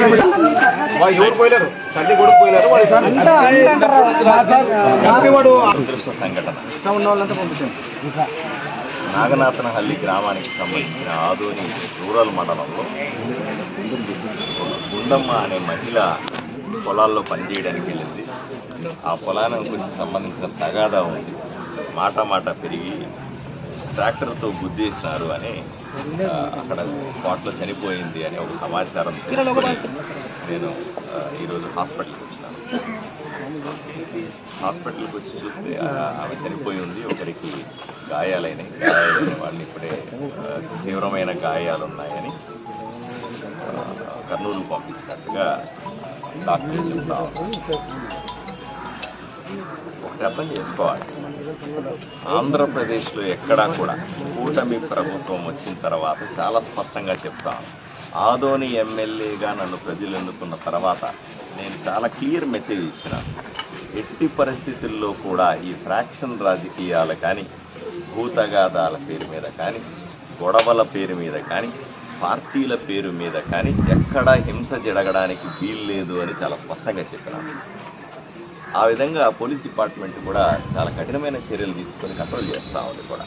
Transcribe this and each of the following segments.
ఎవరు పోయినారు తల్లి పోయినారు పంపించాను నాగనాథనహల్లి గ్రామానికి సంబంధించిన ఆదోని రూరల్ మండలంలో గుండమ్మ అనే మహిళ పొలాల్లో పనిచేయడానికి వెళ్ళింది. ఆ పొలానికి గురించి సంబంధించిన తగాదా ఉంది. మాట మాట పెరిగి ట్రాక్టర్తో గుద్దేసినారు అని అక్కడ స్పాట్లో చనిపోయింది అని ఒక సమాచారం తెలుసుకొని నేను ఈరోజు హాస్పిటల్కి వచ్చినాను. హాస్పిటల్కి వచ్చి చూస్తే ఆమె చనిపోయి ఉంది. ఒకరికి గాయాలైనాయి గాయాలైన వాళ్ళని ఇప్పుడే తీవ్రమైన గాయాలు ఉన్నాయని కర్నూలు పంపించినట్టుగా డాక్టర్లు చెప్తా ఉన్నారు. చేసుకోవాలి ఆంధ్రప్రదేశ్లో ఎక్కడా కూడా కూటమి ప్రభుత్వం వచ్చిన తర్వాత చాలా స్పష్టంగా చెప్తాను ఆదోని ఎమ్మెల్యేగా నన్ను ప్రజలు ఎన్నుకున్న తర్వాత నేను చాలా క్లియర్ మెసేజ్ ఇచ్చిన. ఎట్టి పరిస్థితుల్లో కూడా ఈ ఫ్రాక్షన్ రాజకీయాలు కానీ భూతగాదాల పేరు మీద కానీ గొడవల పేరు మీద కానీ పార్టీల పేరు మీద కానీ ఎక్కడా హింస జరగడానికి వీల్లేదు అని చాలా స్పష్టంగా చెప్పినాను ఆ విధంగా పోలీస్ డిపార్ట్మెంట్ కూడా చాలా కఠినమైన చర్యలు తీసుకొని కంట్రోల్ చేస్తూ ఉంది కూడా.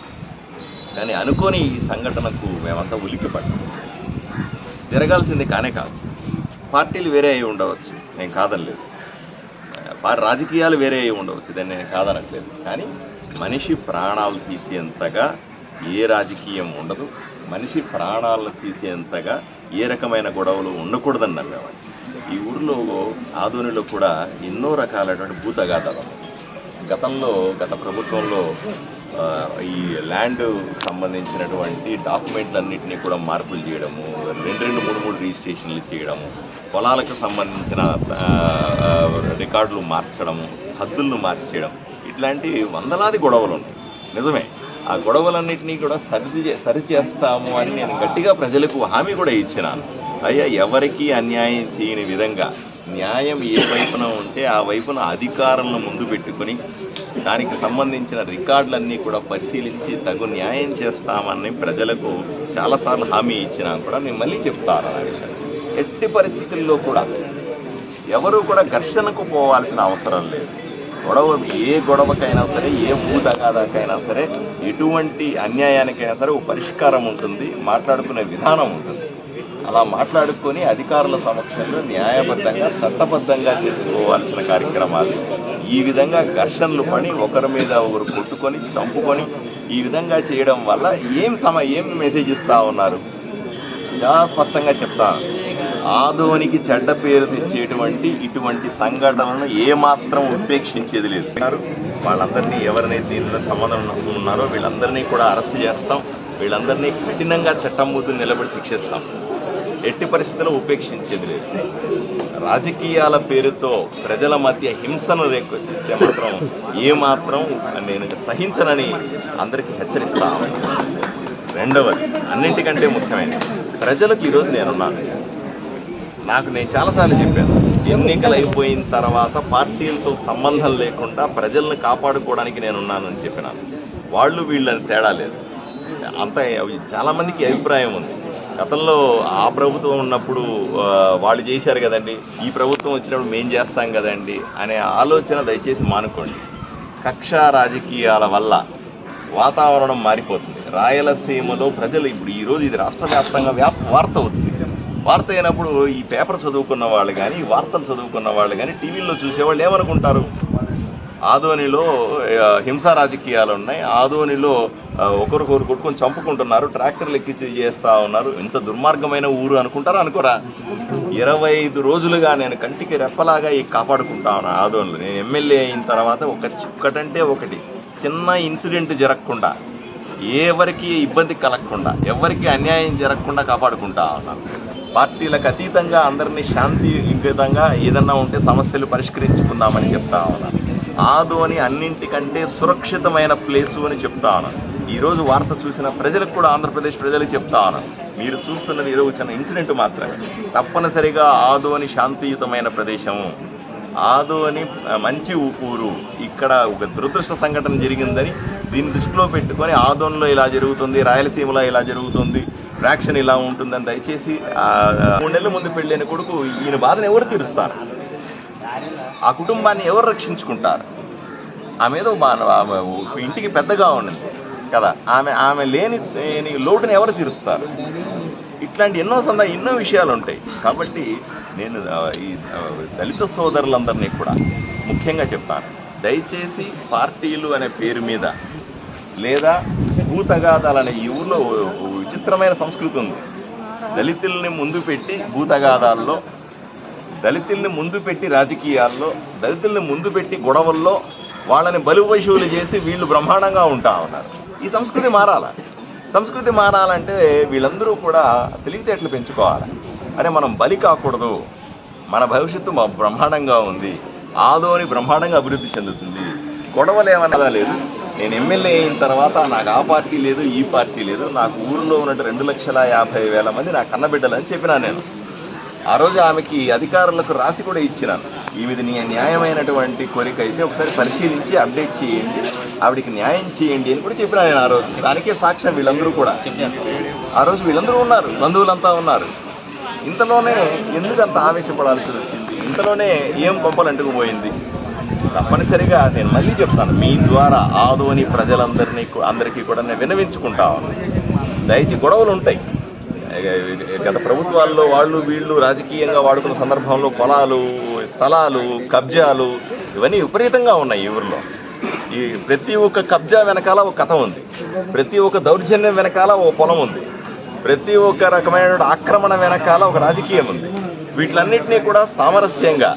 కానీ అనుకోని ఈ సంఘటనకు మేమంతా ఉలిక్కిపడ్డాం. జరగాల్సింది కానే కాదు. పార్టీలు వేరే అయి ఉండవచ్చు. నేను కాదనలేదు. రాజకీయాలు వేరే అయి ఉండవచ్చు. దాన్ని నేను కాదనట్లేదు. కానీ మనిషి ప్రాణాలు తీసేంతగా ఏ రాజకీయం ఉండదు. మనిషి ప్రాణాలను తీసేంతగా ఏ రకమైన గొడవలు ఉండకూడదని నమ్మేవాడిని ఈ ఊరిలో ఆదోనిలో కూడా ఎన్నో రకాలైనటువంటి భూతగాథలు. గతంలో గత ప్రభుత్వంలో ఈ ల్యాండ్ సంబంధించినటువంటి డాక్యుమెంట్లన్నింటినీ కూడా మార్పులు చేయడము రెండు రెండు మూడు మూడు రిజిస్ట్రేషన్లు చేయడము పొలాలకు సంబంధించిన రికార్డులు మార్చడము హద్దులను మార్చేయడం. ఇట్లాంటి వందలాది గొడవలు ఉన్నాయి. నిజమే. ఆ గొడవలన్నింటినీ కూడా సరి సరిచేస్తాము అని నేను గట్టిగా ప్రజలకు హామీ కూడా ఇచ్చినాను. అయ్యా ఎవరికీ అన్యాయం చేయని విధంగా న్యాయం ఏ వైపున ఉంటే ఆ వైపున అధికారులను ముందు పెట్టుకుని దానికి సంబంధించిన రికార్డులన్నీ కూడా పరిశీలించి తగు న్యాయం చేస్తామని ప్రజలకు చాలాసార్లు హామీ ఇచ్చినా కూడా నేను మళ్ళీ చెప్తాను విషయం. ఎట్టి పరిస్థితుల్లో కూడా ఎవరు కూడా ఘర్షణకు పోవాల్సిన అవసరం లేదు. గొడవ ఏ గొడవకైనా సరే ఏ భూతగాదాకైనా సరే ఎటువంటి అన్యాయానికైనా సరే ఒక పరిష్కారం ఉంటుంది మాట్లాడుకునే విధానం ఉంటుంది. అలా మాట్లాడుకొని అధికారుల సమక్షంలో న్యాయబద్ధంగా చట్టబద్ధంగా చేసుకోవాల్సిన కార్యక్రమాలు. ఈ విధంగా ఘర్షణలు పడి ఒకరి మీద ఒకరు కొట్టుకొని చంపుకొని ఈ విధంగా చేయడం వల్ల ఏం సమ ఏం మెసేజ్ ఇస్తా ఉన్నారు? చాలా స్పష్టంగా చెప్తాను ఆదోనికి చెడ్డ పేరు తెచ్చేటువంటి ఇటువంటి సంఘటనలను ఏమాత్రం ఉపేక్షించేది లేదు. వాళ్ళందరినీ ఎవరినైతే దీనిలో సంబంధం ఉన్నారో వీళ్ళందరినీ కూడా అరెస్ట్ చేస్తాం. వీళ్ళందరినీ కఠినంగా చట్టం ముందు నిలబడి శిక్షిస్తాం. ఎట్టి పరిస్థితుల్లో ఉపేక్షించేది లేదు. రాజకీయాల పేరుతో ప్రజల మధ్య హింసను రేకొచ్చిస్తే మాత్రం ఏమాత్రం నేను సహించనని అందరికీ హెచ్చరిస్తా రెండవది అన్నింటికంటే ముఖ్యమైనది ప్రజలకు ఈరోజు నేనున్నాను. నాకు నేను చాలాసార్లు చెప్పాను ఎన్నికలు అయిపోయిన తర్వాత పార్టీలతో సంబంధం లేకుండా ప్రజలను కాపాడుకోవడానికి నేనున్నానని చెప్పినాను. వాళ్ళు వీళ్ళని తేడా లేదు. అంత చాలామందికి అభిప్రాయం ఉంది. గతంలో ఆ ప్రభుత్వం ఉన్నప్పుడు వాళ్ళు చేశారు కదండి. ఈ ప్రభుత్వం వచ్చినప్పుడు మేం చేస్తాం కదండి అనే ఆలోచన దయచేసి మానుకోండి. కక్ష రాజకీయాల వల్ల వాతావరణం మారిపోతుంది. రాయలసీమలో ప్రజలు ఇప్పుడు ఈ రోజు ఇది రాష్ట్ర వ్యాప్తంగా వ్యాప్ వార్త అవుతుంది. వార్త అయినప్పుడు ఈ పేపర్ చదువుకున్న వాళ్ళు కానీ వార్తలు చదువుకున్న వాళ్ళు కానీ టీవీల్లో చూసేవాళ్ళు ఏమనుకుంటారు? ఆదోనిలో హింసా రాజకీయాలు ఉన్నాయి. ఆదోనిలో ఒకరికొకరు కొట్టుకొని చంపుకుంటున్నారు. ట్రాక్టర్లు ఎక్కించి చేస్తా ఉన్నారు. ఇంత దుర్మార్గమైన ఊరు అనుకుంటారా? అనుకోరా. ఇరవై ఐదు రోజులుగా నేను కంటికి రెప్పలాగా ఈ కాపాడుకుంటా ఉన్నాను ఆదోనిలో. నేను ఎమ్మెల్యే అయిన తర్వాత ఒక చిక్కటంటే ఒకటి. చిన్న ఇన్సిడెంట్ జరగకుండా ఎవరికి ఇబ్బంది కలగకుండా ఎవరికి అన్యాయం జరగకుండా కాపాడుకుంటా ఉన్నాను పార్టీలకు అతీతంగా అందరినీ శాంతియుతంగా ఏదన్నా ఉంటే సమస్యలు పరిష్కరించుకుందామని చెప్తా ఉన్నాను ఆదోని అన్నింటికంటే సురక్షితమైన ప్లేసు అని చెప్తాను. ఈరోజు వార్త చూసిన ప్రజలకు కూడా ఆంధ్రప్రదేశ్ ప్రజలకు చెప్తాను. మీరు చూస్తున్నది ఏదో చిన్న ఇన్సిడెంట్ మాత్రమే. తప్పనిసరిగా ఆదోని శాంతియుతమైన ప్రదేశము ఆదోని అని మంచి ఊరు. ఇక్కడ ఒక దురదృష్ట సంఘటన జరిగిందని దీన్ని దృష్టిలో పెట్టుకొని ఆదోన్లో ఇలా జరుగుతుంది రాయలసీమలో ఇలా జరుగుతుంది ఫ్రాక్షన్ ఇలా ఉంటుందని దయచేసి మూడు నెలల ముందు పెళ్ళైన కొడుకు ఈయన బాధను ఎవరు తీరుస్తారు? ఆ కుటుంబాన్ని ఎవరు రక్షించుకుంటారు? ఆమె ఏదో ఇంటికి పెద్దగా ఉండింది కదా. ఆమె ఆమె లేని లేని లోటుని ఎవరు తీరుస్తారు? ఇట్లాంటి ఎన్నో సందా ఎన్నో విషయాలు ఉంటాయి కాబట్టి నేను ఈ దళిత సోదరులందరినీ కూడా ముఖ్యంగా చెప్తాను. దయచేసి పార్టీలు అనే పేరు మీద లేదా భూతగాదాలనే ఈ ఊర్లో విచిత్రమైన సంస్కృతి ఉంది. దళితుల్ని ముందు పెట్టి భూతగాదాల్లో దళితుల్ని ముందు పెట్టి రాజకీయాల్లో దళితుల్ని ముందు పెట్టి గొడవల్లో వాళ్ళని బలుపశువులు చేసి వీళ్ళు బ్రహ్మాండంగా ఉంటా ఉన్నారు. ఈ సంస్కృతి మారాల? సంస్కృతి మారాలంటే వీళ్ళందరూ కూడా తెలివితేటలు పెంచుకోవాలి? అరే మనం బలి కాకూడదు. మన భవిష్యత్తు మా బ్రహ్మాండంగా ఉంది. ఆదోని బ్రహ్మాండంగా అభివృద్ధి చెందుతుంది. గొడవలు ఏమన్నదా లేదు. నేను ఎమ్మెల్యే అయిన తర్వాత నాకు ఆ పార్టీ లేదు ఈ పార్టీ లేదు. నాకు ఊరిలో ఉన్నట్టు రెండు లక్షల యాభై వేల మంది నా కన్నబిడ్డలని చెప్పినా నేను. ఆ రోజు ఆమెకి అధికారులకు రాసి కూడా ఇచ్చినాను. ఈ నీ న్యాయమైనటువంటి కోరిక అయితే ఒకసారి పరిశీలించి అప్డేట్ చేయండి ఆవిడికి న్యాయం చేయండి అని కూడా చెప్పినా నేను ఆ రోజు. దానికే సాక్ష్యం వీళ్ళందరూ కూడా. ఆ రోజు వీళ్ళందరూ ఉన్నారు బంధువులంతా ఉన్నారు. ఇంతలోనే ఎందుకు అంత ఆవేశపడాల్సి వచ్చింది? ఇంతలోనే ఏం పంపలంటుకుపోయింది తప్పనిసరిగా నేను మళ్ళీ చెప్తాను మీ ద్వారా ఆదోని ప్రజలందరినీ అందరికీ కూడా నేను వినవించుకుంటా ఉన్నాను. దయచేసి గొడవలు ఉంటాయి. గత ప్రభుత్వాల్లో వాళ్ళు వీళ్ళు రాజకీయంగా వాడుకున్న సందర్భంలో పొలాలు స్థలాలు కబ్జాలు ఇవన్నీ విపరీతంగా ఉన్నాయి ఈ ఊర్లో. ఈ ప్రతి ఒక్క కబ్జా వెనకాల ఒక కథ ఉంది. ప్రతి ఒక్క దౌర్జన్యం వెనకాల ఒక పొలం ఉంది. ప్రతి ఒక్క రకమైన ఆక్రమణ వెనకాల ఒక రాజకీయం ఉంది. వీటిలన్నింటినీ కూడా సామరస్యంగా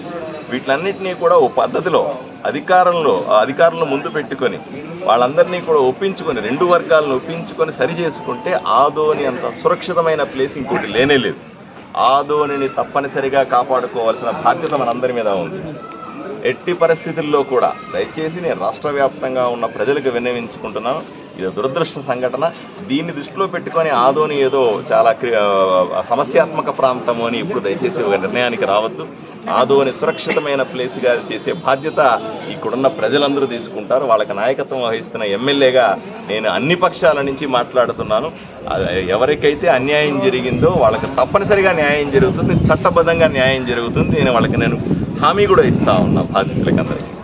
వీటిలన్నింటినీ కూడా ఓ పద్ధతిలో అధికారంలో ఆ ముందు పెట్టుకొని వాళ్ళందరినీ కూడా ఒప్పించుకొని రెండు వర్గాలను ఒప్పించుకొని సరి చేసుకుంటే ఆదోని అంత సురక్షితమైన ప్లేస్ ఇంకోటి లేనే లేదు. ఆదోనిని తప్పనిసరిగా కాపాడుకోవాల్సిన బాధ్యత మనందరి మీద ఉంది. ఎట్టి పరిస్థితుల్లో కూడా దయచేసి నేను రాష్ట్ర వ్యాప్తంగా ఉన్న ప్రజలకు విన్నవించుకుంటున్నాను. ఇది దురదృష్ట సంఘటన. దీన్ని దృష్టిలో పెట్టుకొని ఆదోని ఏదో చాలా క్రి- సమస్యాత్మక ప్రాంతము అని ఇప్పుడు దయచేసి ఒక నిర్ణయానికి రావద్దు. ఆదోని సురక్షితమైన ప్లేస్గా చేసే బాధ్యత ఇక్కడున్న ప్రజలందరూ తీసుకుంటారు. వాళ్ళకి నాయకత్వం వహిస్తున్న ఎమ్మెల్యేగా నేను అన్ని పక్షాల నుంచి మాట్లాడుతున్నాను. ఎవరికైతే అన్యాయం జరిగిందో వాళ్ళకి తప్పనిసరిగా న్యాయం జరుగుతుంది. చట్టబద్ధంగా న్యాయం జరుగుతుంది. నేను వాళ్ళకి నేను హామీ కూడా ఇస్తా ఉన్నా బాధితులకి అందరికీ